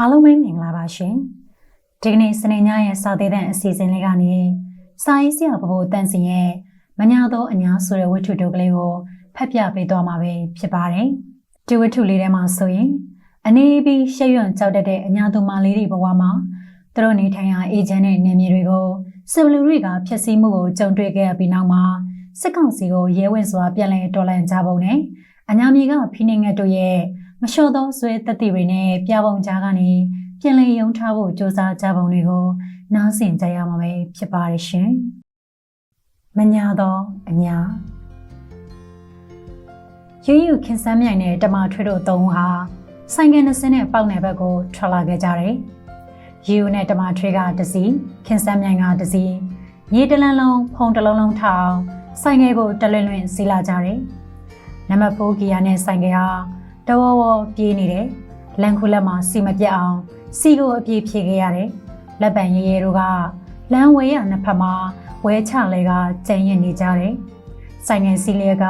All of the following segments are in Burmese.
အားလုံးပဲမင်္ဂလာပါရှင်ဒီကနေ့စနေညရဲ့စာသေးတဲ့အစီအစဉ်လေးကနေစာရေးဆရာပပိုတန်စင်ရဲ့မညာသောအညာဆိုတဲ့ဝတ္ထုတုပ်ကလေးကိုဖတ်ပြပေးသွားမှာပဲဖြစ်ပါတယ်ဒီဝတ္ထုလေးထဲမှာဆိုရင်အနေပြီးရှက်ရွံ့ကြောက်တတ်တဲ့အညာသူမလေးတွေဘဝမှာသူတို့နေထိုင်ရာအေဂျင့်တဲ့နေမြေတွေကိုစစ်ဘလူတွေကဖျက်ဆီးမှုကိုကြုံတွေ့ခဲ့ရပြီးနောက်မှာစစ်ကောင်စီကိုရဲဝင်စွာပြန်လည်တော်လှန်ကြပုံနဲ့အညာမြေကဖိနှိငတ်တို့ရဲ့ မလျှော့သောဆွဲတက်တီတွေနဲ့ပြပုံကြားကနေပြင်လည်ယုံထားဖို့စ조사ကြပုံတွေကိုနားဆင်ကြရမှာပဲဖြစ်ပါရရှင်။မညာသောအညာယူယူခင်စမ်းမြိုင်နဲ့တမထွေးတို့သုံးဦးဟာဆိုင်ကယ်နှစ်စင်းနဲ့ပေါက်နယ်ဘက်ကိုထွက်လာခဲ့ကြတယ်။ယူယူနဲ့တမထွေးကတစီခင်စမ်းမြိုင်ကတစီမြေတလန်းလုံးဖုံတလုံးလုံးထောင်ဆိုင်ကယ်ကိုတလွင်လွင်စီးလာကြတယ်။နံပါတ်4ဂီယာနဲ့ဆိုင်ကယ်ဟာ တဝဝပြေးနေတယ်။လန်ခုလက်မှာစီမပြတ်အောင်စီကိုအပြေးဖြေခဲ့ရတယ်။လက်ပံရဲရဲတို့ကလမ်းဝဲရနှစ်ဖက်မှာဝဲချလဲကကျန်ရင်နေကြတယ်။ဆိုင်ငယ်စီလျက်က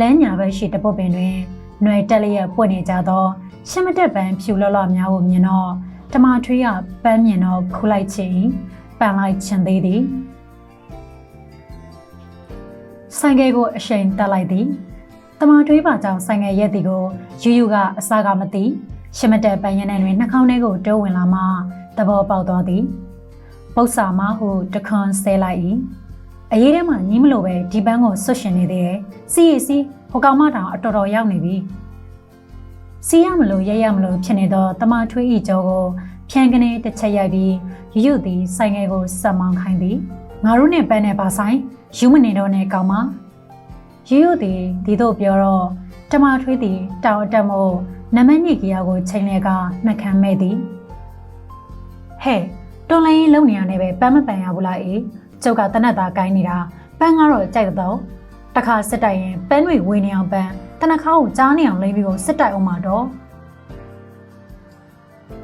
လမ်းညာဘက်ရှိတပုတ်ပင်တွင်ຫນွယ်တက်လျက်ပွင့်နေကြသောရှမတက်ပန်းဖြူလော်လော်များကိုမြင်တော့တမထွေးကပန်းမြင်တော့ခူလိုက်ချင်ပန်လိုက်ချင်သေးသည်ဆိုင်ကယ်ကိုအရှိန်တက်လိုက်သည် တမထွေးပါကြောင့်ဆိုင်ငယ်ရက်တီကိုယူယူကအစကမသိရှမတက်ပန်းရတဲ့တွင်နှာခေါင်းထဲကိုတိုးဝင်လာမှသဘောပေါက်သွားသည်ပု္ပ္ပာမဟုတခွန်ဆဲလိုက်၏အရေးထဲမှာညီးမလို့ပဲဒီပန်းကိုဆွတ်ရှင်နေသေးတယ်စီရီစီဟိုကောင်မတောင်အတော်တော်ရောက်နေပြီစီရမလို့ရရမလို့ဖြစ်နေတော့တမထွေးဤကြောကိုဖြန်ကနေတစ်ချက်ရိုက်ပြီးယူယူသည်ဆိုင်ငယ်ကိုစက်မောင်းခိုင်းသည်ငါတို့နဲ့ပန်းနဲ့ပါဆိုင်ယူမနေတော့နဲ့ကောင်မ ရိုးရိုးသည်ဒီတို့ပြောတော့တမထွေးသည်တောင်အတက်မို့နမညိကီယာကိုချိန်လဲကနှက်ခံမဲ့သည်ဟဲ့တွန်လိုင်းလုံးနေရနေပဲပန်းမပန်ရဘူးလားအေးကျုပ်ကတနက်သားကိုင်းနေတာပန်းကတော့ကြိုက်တော့တခါစစ်တိုက်ရင်ပန်းတွေဝေနေအောင်ပန်းတနခါကိုကြားနေအောင်လိမ့်ပြီးကိုစစ်တိုက်အောင်မှာတော့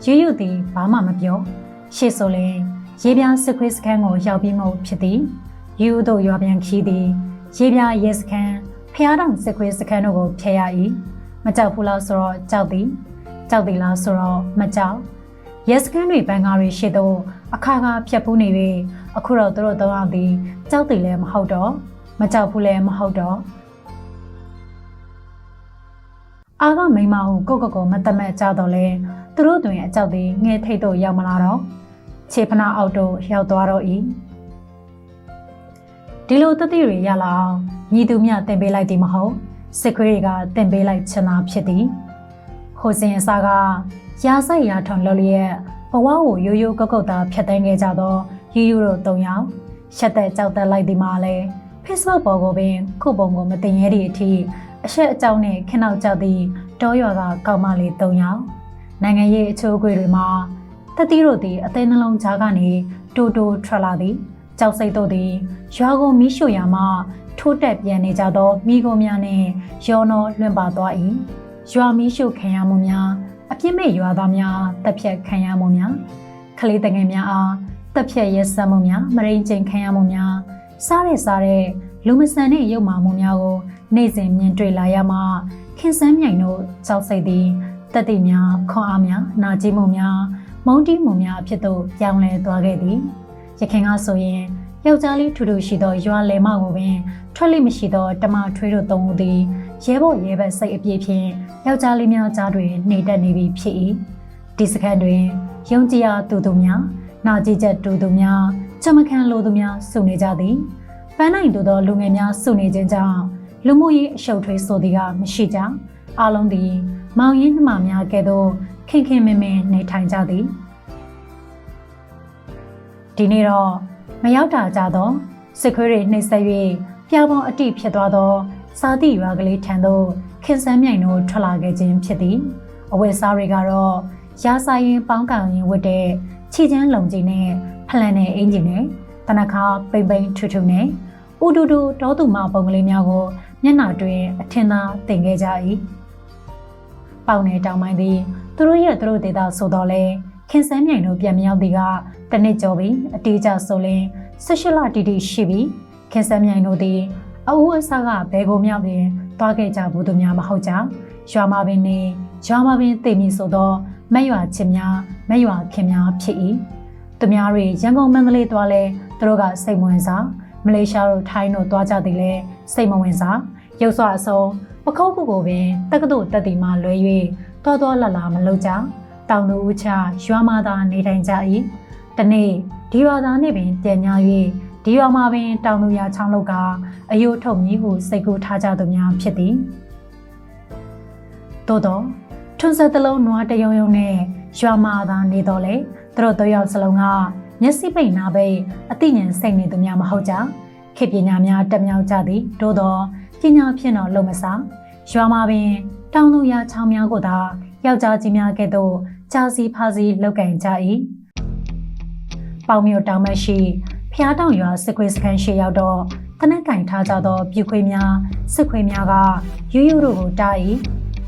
ရွရွသည်ဘာမှမပြောရှေ့ဆိုရင်ရေပြားစစ်ခွေးစခန်းကိုရောက်ပြီးမှဖြစ်သည်ယူတို့ရွာပြန်ခီးသည် ရေပြားရဲစခန်းဖျားတောင်စစ်ခွေးစခန်းတို့ကိုဖျက်ရ၏မကြောက်ဘူးလားဆိုတော့ကြောက်သည်ကြောက်သည်လားဆိုတော့မကြောက်ရဲစခန်းတွေဘန်ကားတွေရှိတော့အခါခါဖြတ်ဖူးနေပြီအခုတော့သူတို့တော့အောင်သည်ကြောက်သည်လည်းမဟုတ်တော့မကြောက်ဘူးလည်းမဟုတ်တော့အာကမိမဟုကိုကိုကိုမတမက်ကြတော့လဲသူတို့တွင်အကြောက်သည်ငဲထိတ်တော့ရောက်မလာတော့ခြေဖနာအောက်တော့ရောက်သွားတော့၏ ဒီလိုတတိတွေရလာအောင်ညီသူမြတင်ပေးလိုက်သည်မဟုတ်စစ်ခွေးတွေကတင်ပေးလိုက်ချင်တာဖြစ်သည်ဟိုစင်အစားကရာဆိုင်ရာထုံလော်လျက်ဘဝကိုရိုးရိုးကုတ်ကုတ်သားဖျက်သိမ်းခဲ့ကြသောယူယူတို့၃ယောက်ရှက်တဲ့ကြောက်တက်လိုက်ဒီမှာလဲ Facebook ပေါ်ကိုပင်ခုပုံကိုမတင်ရဲသည့်အထိအဆက်အကြောင်းနဲ့ခင်းနောက်ကြောက်သည့်တောရွာကကောက်မလေး၃ယောက်နိုင်ငံရေးအချိုးအကွေတွေမှာတတိတို့သည်အသေးနှလုံးကြားကနေတိုးတိုးထွက်လာသည် ကြောက်စိတ်တို့သည်ရွာကိုမီးရှို့ရာမှထိုးတက်ပြန်နေကြသောမိကိုများနှင့်ရောနောလွင့်ပါသွား၏ရွာမီးရှို့ခံရမှုများအပြစ်မဲ့ရွာသားများတပ်ဖြတ်ခံရမှုများကလေးတငယ်များအားတပ်ဖြတ်ရဲစက်မှုများမရိန်ကျင်ခံရမှုများစားတဲ့စားတဲ့လူမဆန်တဲ့ရုပ်မာမှုများကို နေ့စဉ်မြင်တွေ့လာရမှခင်စမ်းမြိုင်တို့ကြောက်စိတ်သည်တက်တိများခွန်အားများနာကျင်မှုများမုန်းတီးမှုများအဖြစ်သို့ပြောင်းလဲသွားခဲ့သည် ရခင်ကဆိုရင်ယောက်ျားလေးထူထူရှိသောရွာလယ်မကိုပင်ထွက်လိမရှိသောတမထွေးတို့သုံးဦးသည်ရဲဘော်ရဲဘက်စိတ်အပြည့်ဖြင့်ယောက်ျားလေးများကြားတွင်နေတက်နေပြီဖြစ်၏ဒီစခန်းတွင်ယုံကြည်ရာသူသူများနာကြည်ချက်တူသူများချမခံလိုသူများစုနေကြသည်ပန်းနိုင်သူသောလူငယ်များစုနေခြင်းကြောင့်လူမှုရေးအရှုပ်ထွေးဆိုသည်ကမရှိကြအလုံးသည် မောင်ရင်းနှမများကဲ့သို့ခင်ခင်မင်မင်နေထိုင်ကြသည် ဒီနေ့တော့မရောက်တာကြသောစစ်ခွေးတွေနှိပ်စက်၍ပြာပေါင်းအတိဖြစ်သွားသော စာတိရွာကလေးထံသို့ခင်စမ်းမြိုင်တို့ထွက်လာခဲ့ခြင်းဖြစ်သည်အဝတ်စားတွေကတော့ရာစာရင်ပေါင်းကောင်ရင်ဝတ်တဲ့ခြေချမ်းလုံကြီးနဲ့ဖလန်နဲ့အင်ဂျင်နဲ့တနခါပိမ့်ပိမ့်ထူထူနဲ့ဥတူတူတောသူမပုံကလေးများကိုမျက်နှာတွင်အထင်သာတင်ခဲ့ကြ၏ပေါင်နေတောင်ပိုင်းသည်သူတို့ရဲ့သူတို့ဒေတာဆိုတော့လဲခင်စမ်းမြိုင်တို့ပြန်မရောက်သည်က တနစ်ကျော်ပြီအတေးကြဆိုလင်း၁၈လတီတီရှိပြီခင်စမ်းမြိုင်တို့သည်အအူးအဆကဘဲကိုမြောက်ပြင်သွားခဲ့ကြဘူးသူများမဟုတ်ကြရွာမပင်နေရွာမပင်သိမည်ဆိုတော့မမက်ရွာချစ်များမက်ရွာခင်များဖြစ်၏သူများတွေရန်ကုန်မန္တလေးသွားလဲသူတို့ကစိတ်မဝင်စားမလေးရှားတို့ထိုင်းတို့သွားကြသည်လဲစိတ်မဝင်စားရုပ်စွာအစုံပခုတ်ကူကိုပင်တက္ကသိုလ်တက်တီမှလွဲ၍တော်တော်လလာမလုပ်ကြတောင်သူဦးချရွာမသာနေထိုင်ကြ၏ တနေ့ဒီရွာသားနှင့်ပင်ပြန်ညာ၍ဒီရွာမှာပင်တောင်သူရာချောင်းလောက်ကအယုထုတ်မည်ဟုစိတ်ကူးထားကြသူများဖြစ်သည်သို့တော့ထွန်းဆက်တလုံးနွားတယုံယုံနဲ့ရွာမာသာနေတော့လေသူတို့တို့ယောက်စလုံးကမျက်စိပိတ်နာပိတ်အသိဉာဏ်စိတ်နေသူများမဟုတ်ကြခေပညာများတက်မြောက်ကြသည်သို့တော့ပညာဖြင့်တော့လုံမစားရွာမှာပင်တောင်သူရာချောင်းများကိုသာယောက်ျားကြီးများကဲ့သို့ကြာစီဖာစီလောက်ကင်ကြ၏ ပေါမြို့တောင်မရှိဖျားတောင်ရွာစစ်ခွေးစခန်းရှိရောက်တော့တနက်ကင်ထားကြသောပြူခွေးများစစ်ခွေးများကယူယူတို့ကိုတား၏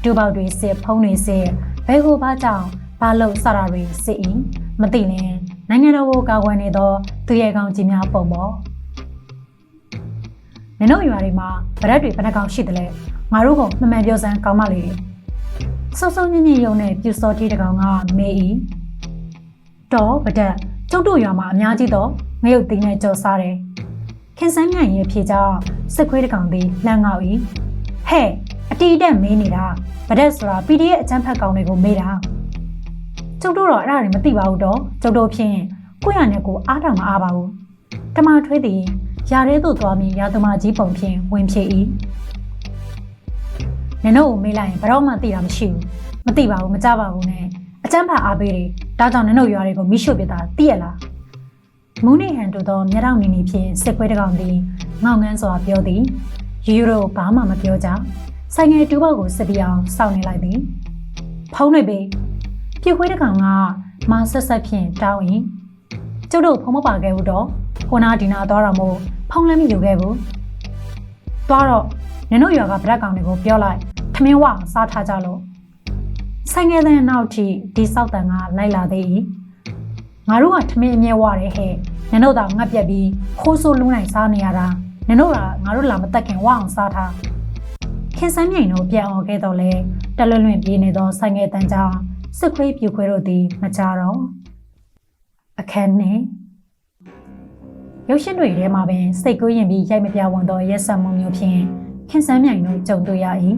ဒူပေါက်တွေစစ်ဖုံးတွေစစ်ဘဲကိုဘာကြောင့်ဘာလို့စတာတွေစစ်၏မသိလင်နိုင်ငံတော်ကိုကာကွယ်နေသောသူရဲကောင်းကြီးများပုံပေါ်မင်းတို့ရွာတွေမှာဗရက်တွေဘယ်နှကောင်ရှိတယ်လဲငါတို့ကမှန်မှန်ပြောစမ်းကောင်းမလေးစုံစုံညင်ညင်ယုံနဲ့ပြူစောတီတကောင်ကမေး၏တော့ဗဒက် ကျုပ်တို့ရွာမှာအများကြီးတော့ငရုတ်သိန်းနဲ့ကြော်စားတယ်ခင်စန်းငံရဲ့ဖြေကြောင့်စစ်ခွေးတကောင်သည်လှမ်းငေါ့၏ဟဲ့အတီးတက်မေးနေတာဗဒက်ဆိုတာ PDF အချမ်းဖက်ကောင်တွေကိုမေးတာကျုပ်တို့တော့အဲ့ဒါတွေမသိပါဘူးတော့ကျုပ်တို့ဖြင့်ကိုရနဲ့ကိုအားတောင်မအားပါဘူးတမထွေးသည်ရာထဲသို့သွားပြီးရာသမာကြီးပုံဖြင့်ဝင်ဖြေ၏နင်တို့ကိုမေးလိုက်ရင်ဘယ်တော့မှသိတာမရှိဘူးမသိပါဘူးမကြပါဘူးနဲ့ အချမ်းဖက်အားပေးတယ်ဒါကြောင့်နင်တို့ရွာတွေကိုမိရှုပစ်တာသိရလားမူးနေဟန်တို့သောမျက်တောင်နေနေဖြင့်စစ်ခွေးတကောင်သည်ငေါငန်းစွာပြောသည်ယူရိုဘာမှမပြောကြဆိုင်ငယ်တူဘောက်ကိုစစ်ပြီးအောင်စောင့်နေလိုက်သည်ဖုံးနေပေပြခွေးတကောင်ကမဆက်ဆက်ဖြင့်တောင်းရင်ကျုပ်တို့ဖုံးမပါခဲ့ဘူးတော့ဟိုနာဒီနာသွားတော့မို့ဖုံးလည်းမယူခဲ့ဘူးသွားတော့နင်တို့ရွာကဗရက်ကောင်တွေကိုပြောလိုက်ထမင်းဝအောင်စားထားကြလို့ ဆိုင်ငယ်တဲ့နောက်ထိဒီစောက်တန်ကလိုက်လာသေး၏ငါတို့ကထမင်းအမြဲဝရတယ်ဟဲ့နင်တို့တော့ငတ်ပြက်ပြီးခိုးဆိုးလုံးနိုင်စားနေရတာနင်တို့ကငါတို့လာမတက်ခင်ဝအောင်စားထားခင်စမ်းမြိုင်တို့ပြန်အောင်ခဲ့တော့လဲတလွတ်လွင့်ပြေးနေသောဆိုင်ငယ်တန်ကြောင့်စစ်ခွေးပြူခွေးတို့သည်မကြတော့အခန်းနှင့်ရုပ်ရှင်တွေထဲမှာပင်စိတ်ကူးရင်ပြီးရိုက်မပြဝန်သောရက်ဆက်မှုမျိုးဖြင့်ခင်စမ်းမြိုင်တို့ကြုံတွေ့ရ၏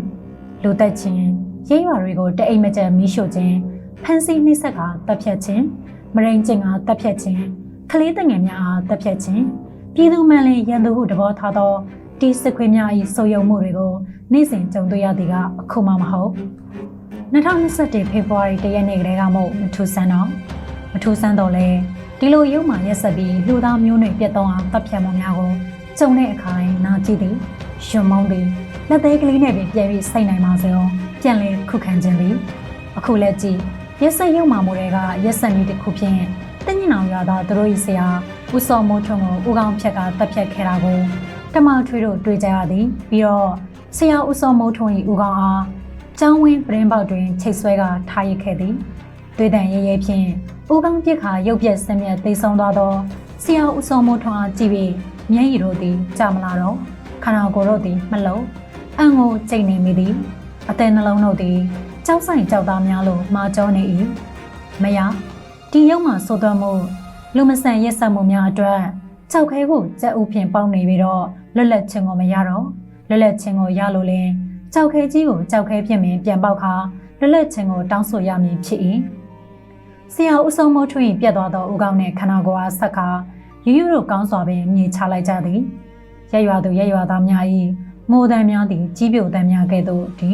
လူသက်ချင်း ရိပ်ရွာတွေကိုတအိမ်မကျန်မီးရှို့ခြင်းဖန်စီနှိစက်ကတပ်ဖြတ်ခြင်းမရိန်ကျင်ကတပ်ဖြတ်ခြင်းကလေးတငယ်များအားတပ်ဖြတ်ခြင်းပြည်သူမှန်လင်ရန်သူဟုတဘောထားသောတီစစ်ခွေးများ၏ဆိုယုံမှုတွေကိုနေ့စဉ်ကြုံတွေ့ရသည်ကအခုမှမဟုတ်2021ဖေဖော်ဝါရီတရက်နေ့ကလေးကမှမထူးဆန်းတော့မထူးဆန်းတော့လဲဒီလိုရုပ်မှရက်ဆက်ပြီးလူသားမျိုးနွယ်ပြတ်တော့အောင်တပ်ဖြတ်မှုများကိုကြုံတဲ့အခါတိုင်းနာကြည့်သည်ရှင်မုံသည်လက်သေးကလေးနဲ့ပင်ပြန်ပြီးစိတ်နိုင်ပါစေအောင် ပြန်လဲခုခံခြင်းသည်အခုလက်ကြည့်ရက်ဆက်ရုံမှမို့တွေကရက်ဆက်နည်းတစ်ခုဖြင့်တင်းညင်အောင်ရသောသူတို့၏ဆရာဦးစောမိုးထွန်းကိုဦးကောင်းဖြက်ကတပ်ဖြတ်ခဲ့တာကိုတမထွေးတို့တွေ့ကြရသည်ပြီးတော့ဆရာဦးစောမိုးထွန်း၏ဦးကောင်းအားကျောင်းဝင်းပရင်ပေါက်တွင်ချိတ်ဆွဲကထားရခဲ့သည်တွေ့တန်ရဲရဲဖြင့်ဦးကောင်းပြစ်ခါရုပ်ပြက်ဆင်းမြက်သိဆုံးသွားသောဆရာဦးစောမိုးထွန်းအားကြည့်ပြီးမျက်ရည်တို့သည်ကြာမလာတော့ခန္ဓာကိုယ်တို့သည်မလုံအံကိုကျိတ်နေမိသည် အသည်နှလုံးတို့သည်ကြောက်ဆိုင်ကြောက်သားများလိုမာကြောနေ၏မယဒီရုံမှာဆိုသွမ်းမှုလူမဆန်ရက်ဆက်မှုများအတွက်ကြောက်ခဲကိုကြက်ဥဖြင့်ပေါင်းနေပြီးတော့လွတ်လပ်ခြင်းကိုမရတော့လွတ်လပ်ခြင်းကိုရလို့လဲကြောက်ခဲကြီးကိုကြောက်ခဲဖြစ်မင်းပြန်ပေါက်ခါလွတ်လပ်ခြင်းကိုတောင်းဆိုရမည်ဖြစ်၏ဆရာဦးဆုံးမိုးထွင်းပြတ်သွားသောဦးကောင်းနှင့်ခန္ဓာကိုယ်အားဆက်ခါယူယူတို့ကောင်းစွာပင်မြေချလိုက်ကြသည်ရက်ရွာသူရက်ရွာသားများ၏ ငိုတန်များသည်ကြီးပြိုတန်များကဲ့သို့ဒီ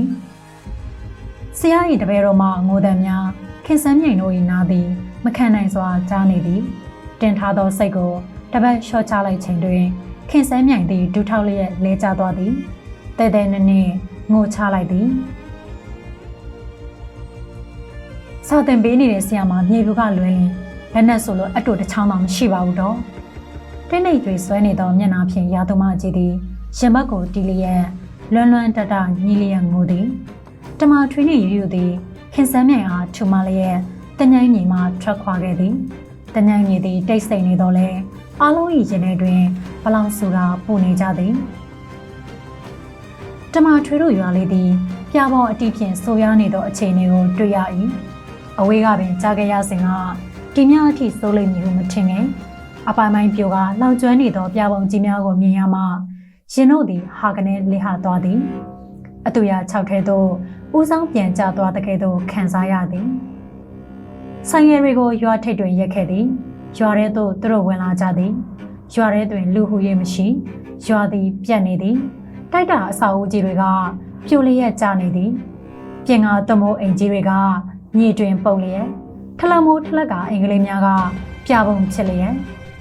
ဆရာ၏တပည့်တော်မှငိုတန်များခင်စမ်းမြိုင်တို့၏နာသည်မခံနိုင်စွာကြားနေသည်တင်ထားသောစိတ်ကိုတပတ်လျှော့ချလိုက်ချိန်တွင်ခင်စမ်းမြိုင်သည်ဒူးထောက်လျက်လဲကျသွားသည်တဲတဲနဲ့နဲ့ငိုချလိုက်သည်စာတင်ပေးနေတဲ့ဆရာမမြေဘူးကလွယ်ရင်လက်နဲ့ဆိုလို့အတူတစ်ချောင်းမှမရှိပါဘူးတော့တင်းနေတွေဆွဲနေသောမျက်နှာဖြင့်ရာသမားကြီးသည် ရင်ဘတ်ကိုတီလျက်လွန်းလွန်းတတညီလျက်ငိုသည်တမထွေးနှင့်ယူယူသည်ခင်စမ်းမြိုင်အားထူမလျက်တညိုင်းမြေမှထွက်ခွာခဲ့သည်တညိုင်းမြေသည်တိတ်ဆိတ်နေတော့လဲအားလုံး၏ရင်ထဲတွင်ဘလောင်ဆိုတာပူနေကြသည်တမထွေးတို့ရွာလေးသည်ပြာပေါ်အတိဖြင့်ဆိုရနေသောအခြေအနေကိုတွေ့ရ၏အဝေးကပင်ကြားခဲ့ရစဉ်ကဒီများအထိစိုးလိမ့်မည်ဟုမထင်ငယ်အပိုင်ပိုင်းပြိုကလောင်ကျွမ်းနေသောပြပုံကြီးများကိုမြင်ရမှ ရင်တို့သည်ဟာကနေလေဟာသွားသည်အတူရ6ထဲသို့ဦးဆောင်ပြန်ကျသွားတဲ့ကဲ့သို့ခံစားရသည်ဆိုင်ငယ်တွေကိုရွာထိပ်တွင်ရက်ခဲ့သည်ရွာထဲသို့သူတို့ဝင်လာကြသည်ရွာထဲတွင်လူဟုရေးမရှိရွာသည်ပြတ်နေသည်တိုက်တာအစာအုပ်ကြီးတွေကပြိုလျက်ကျနေသည်ပြင်ကတမိုးအိမ်ကြီးတွေကမြေတွင် ပုတ်လျက်ထလမိုးထလက်ကအင်္ဂလိပ်များကပြပုံဖြစ်လျက်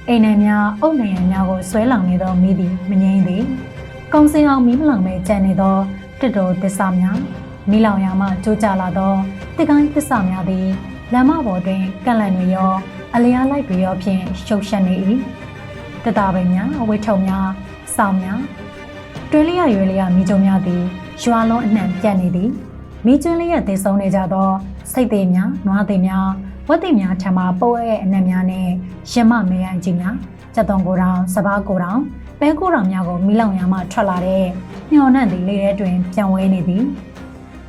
အိမ်နယ်များအုပ်နယ်များကိုဆွဲလောင်နေသောမိသည်မငြိမ့်သည်ကုံစင်အောင်မီးမလောင်ပဲကြံနေသောတစ်တော်သစ္စာများမီးလောင်ရာမှကြိုးကြလာသောတစ်ကိုင်းသစ္စာများသည်လမ်းမပေါ်တွင်ကန့်လန့်တွေရောအလျားလိုက်တွေရောဖြင့်ရှုပ်ရှက်နေ၏တတပိန်များအဝိထုံများစောင်းများတွဲလျရွေလျမိကြုံများသည်ရွာလုံးအနှံ့ပြတ်နေသည်မိကျွန်းလျက်သေဆုံးနေကြသောစိတ်သေးများနွားသေးများ ဝတ်သေးများထံမှပိုးရဲ့အနက်များနဲ့ရမမေယံကြီးများစက်တုံကိုတောင်စပားကိုတောင်ပဲကိုတောင်များကိုမိလောင်ရမှထွက်လာတဲ့ညှော်နှံ့သည်လေထဲတွင်ပြန်ဝဲနေသည်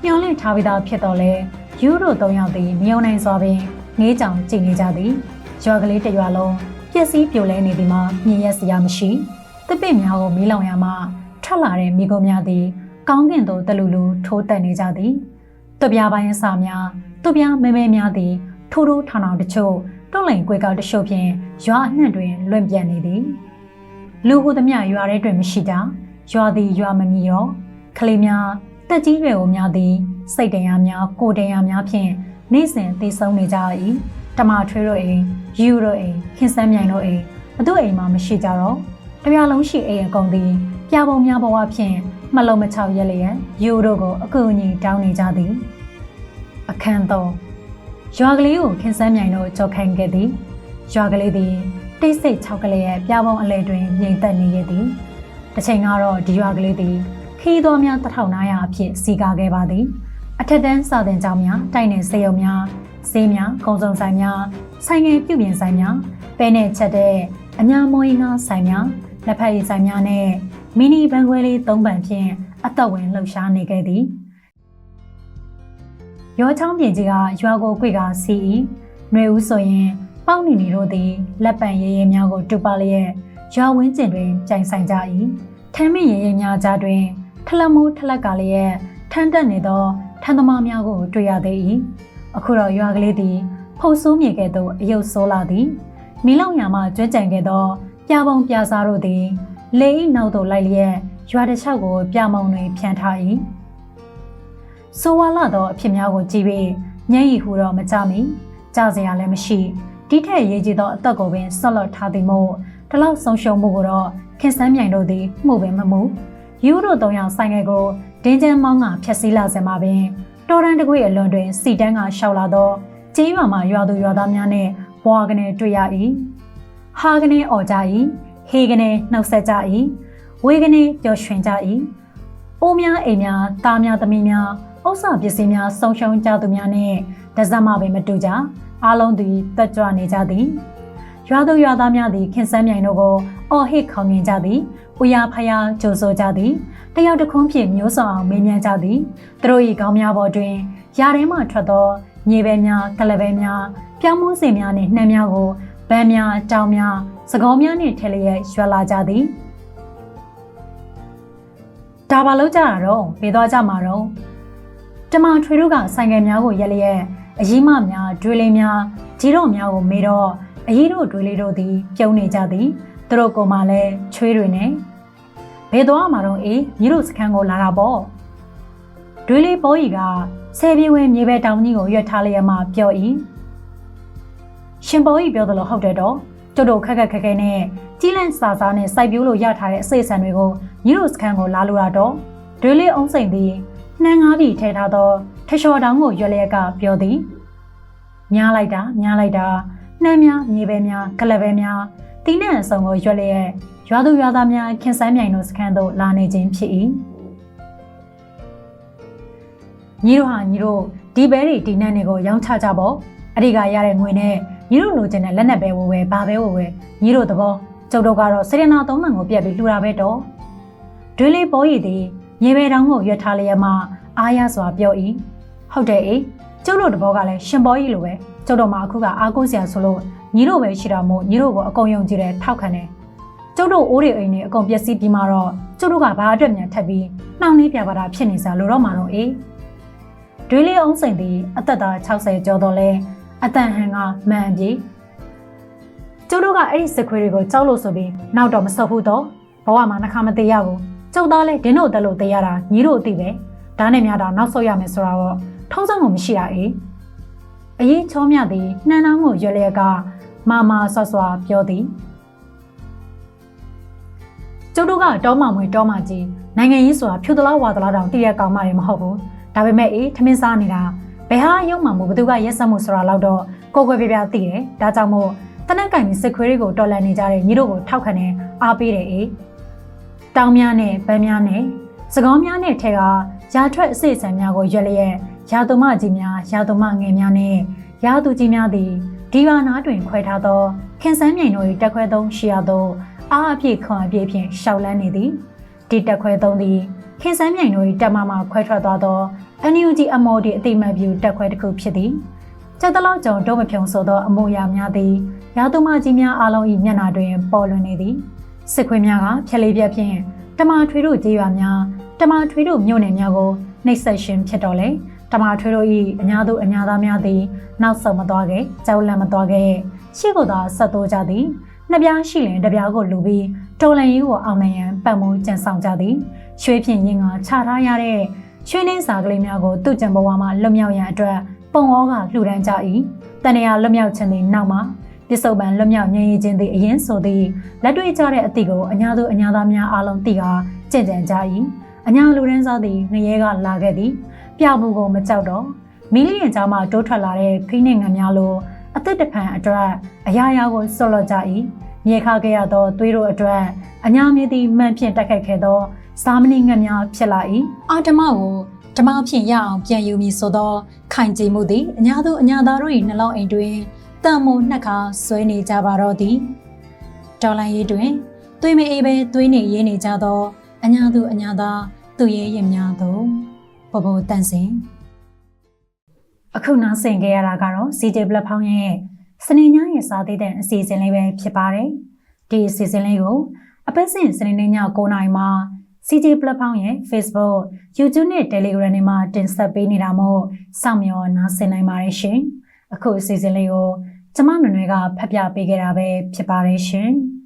ညှော်လင့်ထားပြီးသားဖြစ်တော်လဲယူရို၃ယောက်သည်မယုံနိုင်စွာပင်ငေးကြောင်ကြည်နေကြသည်ရွာကလေးတစ်ရွာလုံးပျက်စီးပြိုလဲနေသည်မှာမြင်ရစရာမရှိတပည့်များကိုမီးလောင်ရမှထွက်လာတဲ့မိကုံးများသည်ကောင်းကင်သို့တလူလူထိုးတက်နေကြသည်တပြားပိုင်းအစာများတပြားမဲမဲများသည် ထိုးထိုးထောင်ထောင်တချို့တွန့်လိန်ကွေကောက်တချို့ဖြင့်ရွာအနှံ့တွင်လွင့်ပြတ်နေသည်လူဟုသမျှရွာထဲတွင်မရှိကြရွာသည်ရွာမမီရောကလေးများတက်ကြီးရွယ်ကိုများသည်စိတ်တရားများကိုယ်တရားများဖြင့်နေ့စဉ်တည်ဆုံးနေကြ၏တမထွေးတို့အိမ်ယူတို့အိမ်ခင်စမ်းမြိုင်တို့အိမ်ဘသူအိမ်မှမရှိကြတော့တပြားလုံးရှိအိမ်အကုန်သည်ပြပုံများဘဝဖြင့်မလုံးမချောက်ရက်လျက်ယူတို့ကိုအကူအညီတောင်းနေကြသည်အခန်းသုံး ရွာကလေးကိုခင်စမ်းမြိုင်တို့ကြောက်ခိုင်းခဲ့သည်ရွာကလေးသည်တိတ်ဆိတ်ချောက်ကလေးရဲ့ပြပုံအလဲတွင်ငြိမ်သက်နေရသည်တစ်ချိန်ကတော့ဒီရွာကလေးသည်ခီးတော်များတထောင်နာရအဖြစ်စီကာခဲ့ပါသည်အထက်တန်းစာသင်ကျောင်းများတိုက်နယ်စေယုံများဈေးများကုံစုံဆိုင်များဆိုင်ငယ်ပြုပြင်ဆိုင်များပဲနဲ့ချက်တဲ့အညာမွေးငါဆိုင်များလက်ဖက်ရည်ဆိုင်များနဲ့မီနီဘန်ခွဲလေး၃ပန်ဖြင့်အသက်ဝင်လှုပ်ရှားနေခဲ့သည် ရောချောင်းပြင်ကြီးကရွာကိုကွေကစီ၏ຫນွေဦးဆိုရင်ပေါက်နီနီတို့သည်လက်ပံရဲရဲများကိုတူပါလျက်ရွာဝင်းကျင်တွင်ကြိုင်ဆိုင်ကြ၏ထမ်းမင်းရဲရဲများကြားတွင်ထလက်မိုးထလက်ကလေးရဲ့ထမ်းတက်နေသောထန်းသမားများကိုတွေ့ရသေး၏အခုတော့ရွာကလေးသည်ဖုတ်ဆိုးမြေကဲ့သို့အယုတ်ဆိုးလာသည်မီလောင်ညာမှကျွဲကြံခဲ့သောပြပုံပြစားတို့သည်လေ၏နောက်သို့လိုက်လျက်ရွာတစ်လျှောက်ကိုပြမုံတွင်ဖြန့်ထား၏ ဆိုဝါလာသောအဖြစ်များကိုကြည့်ပြီးညံ့ရီဟူတော့မကြမီကြစရာလည်းမရှိဒီထက်ရေးကြည့်သောအသက်ကိုပင်ဆက်လော့ထားသည်မို့ဒီလောက်ဆုံးရှုံးမှုကိုတော့ခင်စမ်းမြိုင်တို့သည်မှုပင်မမှုယူရို၃ယောက်ဆိုင်ငယ်ကိုဒင်းကျန်းမောင်းကဖျက်ဆီးလာစင်မှာပင်တော်ရန်တကွေအလွန်တွင်စီတန်းကရှောက်လာသောကျေးရွာမှရွာသူရွာသားများနှင့်ဘွာကနေတွေ့ရ၏ဟာကနေអော်ကြ၏ဟေကနေနှုတ်ဆက်ကြ၏ဝေကနေပျော်ရွှင်ကြ၏အိုးများအိမ်များသားများသမီးများ ဥစ္စာပစ္စည်းများဆုံးရှုံးကြသူများနှင့်တစက်မှပင်မတူကြအားလုံးသည်တက်ကြွနေကြသည်ရွာသူရွာသားများသည်ခင်စမ်းမြိုင်တို့ကိုအော်ဟစ်ခေါငင်ကြသည်။ဦးရဖယားကြိုဆိုကြသည်။တယောက်တစ်ခွန်းဖြင့်မျိုးစောအောင်မေးမြန်းကြသည်။သူတို့၏ခေါင်းများပေါ်တွင်ယာထဲမှထွက်သောမြေပဲများကလပဲများပြောင်းမှုစင်များနှင့်နှမ်းများကိုဗန်းများတောင်များစကောများနှင့်ထည့်လျက်ရွက်လာကြသည်။ဒါပါလို့ကြတာတော့ဘေးသွားကြမှာတော့ တမထွေတို့ကဆိုင်ငယ်များကိုရက်လျက်အကြီးမများဒွေလေးများကြီးတော်များကိုမေးတော့အကြီးတို့ဒွေလေးတို့သည် ပြုံးနေကြသည်သူတို့ကိုမှလည်းချွေးတွေနဲ့ဘယ်သွားမှာတော့အေးညီတို့စခန်းကိုလာတာပေါ့ဒွေလေးဘောကြီးကဆယ်ပြေဝင်မြေပဲတောင်ကြီးကိုရွက်ထားလျက်မှပြော၏ရှင်ဘောကြီးပြောသလိုဟုတ်တယ်တော့ကျုပ်တို့ခက်ခက်ခက်ခဲနဲ့ကြီးလန့်စာစားနဲ့စိုက်ပျိုးလို့ရထားတဲ့အစိတ်ဆန်တွေကိုညီတို့စခန်းကိုလာလို့ရတော့ဒွေလေးအုံးစိန်သည် နှမ်းငါးပြီထဲထားသောထလျှော်တောင်ကိုရွက်လျက်ကပြောသည်ညားလိုက်တာညားလိုက်တာနှမ်းများမြေပဲများကလပဲများတီးနှံအစုံကိုရွက်လျက်ရွာသူရွာသားများခင်စမ်းမြိုင်တို့စခန်းသို့လာနေခြင်းဖြစ်၏ညီတို့ဟာညီတို့ဒီဘဲတွေတီးနှံတွေကိုရောင်းချကြပေါ့အဲ့ဒီကရတဲ့ငွေနဲ့ညီတို့လိုချင်တဲ့လက်နက်ပဲဝယ်ဝယ်ဘာပဲဝယ်ဝယ်ညီတို့သဘောကျုပ်တို့ကတော့စေရနာသုံးမှန်ကိုပြက်ပြီးလှူတာပဲတော့ဒွေးလေးပေါ်ရည်သည် မြေပဲတောင်ကိုရွက်ထားလျက်မှအားရစွာပြော၏ဟုတ်တယ်အေးကျုပ်တို့တဘောကလည်းရှင်ဘောကြီးလိုပဲကျုပ်တို့မှအခုကအားကိုးစရာဆိုလို့ညီတို့ပဲရှိတာမို့ညီတို့ကိုအကုန်ယုံကြည်တယ်ထောက်ခံတယ်ကျုပ်တို့အိုးတွေအိမ်တွေအကုန်ပျက်စီးပြီးမှတော့ကျုပ်တို့ကဘာအတွက်မြန်ထပ်ပြီးနှောင့်နှေးပြပါတာဖြစ်နေစားလို့တော့မှတော့အေးဒွေးလေးအောင်စိန်သည်အသက်သား60ကျော်တော့လဲအတန်ဟန်ကမှန်ပြေကျုပ်တို့ကအဲ့ဒီစခွေးတွေကိုကြောက်လို့ဆိုပြီးနောက်တော့မဆုတ်ဘူးတော့ဘဝမှာနှခါမသေးရဘူး ကျုပ်သားလဲဒင်းတို့တက်လို့သေးရတာညီတို့အသိပဲဒါနဲ့များတော့နောက်ဆုတ်ရမယ်ဆိုတော့ထုံးစံကိုမရှိတာအေးအရေးချောမြသည်နှမ်းနှောင်းကိုရွက်လျက်ကမာမာဆွဆွာပြောသည်ကျုပ်တို့ကတောမမွေတောမကြီးနိုင်ငံရေးဆိုတာဖြူတလားဝါတလားတောင်တည့်ရကောင်မတွေမဟုတ်ဘူးဒါပေမဲ့အေးထမင်းစားနေတာဘယ်ဟာရုံမှမို့ဘသူကရက်ဆက်မှုဆိုတာတော့တော့ကိုကိုပြပြသိတယ်ဒါကြောင့်မို့တနက်ကင်ပြီးစစ်ခွေးတွေကိုတော်လန်နေကြတဲ့ညီတို့ကိုထောက်ခံနေအားပေးတယ်အေး တောင်များနဲ့ပန်းများနဲ့စကောင်းများနဲ့ထဲကရာထွက်အစိတ်ဆန်များကိုရွက်လျက်ရာသူမကြီးများရာသူမငယ်များနဲ့ရာသူကြီးများသည်ဒီပါနာတွင်ခွဲထားသောခင်စန်းမြိုင်တို့၏တက်ခွဲသုံးရှိရသောအားအပြည့်ခွန်အပြည့်ဖြင့်ရှောက်လန်းနေသည်ဒီတက်ခွဲသုံးသည်ခင်စန်းမြိုင်တို့၏တက်မမှခွဲထွက်သွားသော NUG အမော်ဒီအတိမတ်ပြူတက်ခွဲတစ်ခုဖြစ်သည်ကျက်တလောက်ကြောင့်တော့မဖြုံဆိုသောအမူအရာများသည်ရာသူမကြီးများအားလုံး၏မျက်နှာတွင်ပေါ်လွင်နေသည် စစ်ခွေးများကဖြက်လေးပြက်ဖြင့်တမာထွေတို့ကြေးရွာများတမာထွေတို့မြို့နယ်များကိုနှိပ်စက်ရှင်ဖြစ်တော်လဲတမာထွေတို့၏အညာသူအညာသားများသည်နောက်ဆုံးမသွားခဲ့ကြောက်လန့်မသွားခဲ့ရှေ့ကိုသာဆက်တိုးကြသည်နှစ်ပြားရှိလင်တစ်ပြားကိုလူပြီးတော်လန်ရေးကိုအောင်နိုင်ရန်ပတ်မှုကြံဆောင်ကြသည်ရွှေဖြင့်ရင်ကခြာထားရတဲ့ရွှေနှင်းစာကလေးများကိုသူ့ကြံဘဝမှာလွတ်မြောက်ရန်အတွက်ပုံဩကလှူဒန်းကြ၏တန်ရာလွတ်မြောက်ခြင်းသည်နောက်မှာ ပစ္စုပန်လွတ်မြောက်ငြိမ်းခြင်းသည်အရင်ဆိုသည်လက်တွေ့ကြတဲ့အသည့်ကိုအညာသူအညာသားများအားလုံးသိကာကြင်ကြံကြ၏အညာလူရန်စားသည်ငရဲကလာခဲ့သည်ပြမှုကိုမကြောက်တော့မီလီယံကြားမှတိုးထွက်လာတဲ့ဖိနှိမ်ငံများလိုအသက်တဖန်အတွက်အရာရာကိုဆွလော့ကြ၏မြေခခဲ့ရသောသွေးတို့အတွက်အညာမြေသည်မှန်ဖြင့်တက်ခတ်ခဲ့သောစာမဏိငတ်များဖြစ်လာ၏အာဓမကိုဓမ္မဖြင့်ရအောင်ပြန်ယူမည်ဆိုသောခိုင်ကြည်မှုသည်အညာသူအညာသားတို့၏နှလုံးအိမ်တွင် တန်မိုနှစ်ခါဆွဲနေကြပါတော့သည်ဒေါ်လာရေးတွင်သွေးမအေးပဲသွေးနေရေးနေကြသောအညာသူအညာသားသူရဲရင်များသောဘဘတန်စင်အခုနောက်ဆင်ခဲ့ရတာကတော့ CJ Platform ရဲ့စနေညရဲ့စာသေးတဲ့အစီအစဉ်လေးပဲဖြစ်ပါတယ်ဒီအစီအစဉ်လေးကိုအပတ်စဉ်စနေနေ့ည9:00နာရီမှာ CJ Platform ရဲ့ Facebook, YouTube နဲ့ Telegram တွေမှာတင်ဆက်ပေးနေတာမို့စောင့်မျှော်နားဆင်နိုင်ပါတယ်ရှင်အခုအစီအစဉ်လေးကို ကျမနွယ်နွယ်ကဖတ်ပြပေးခဲ့တာပဲဖြစ်ပါတယ်ရှင်။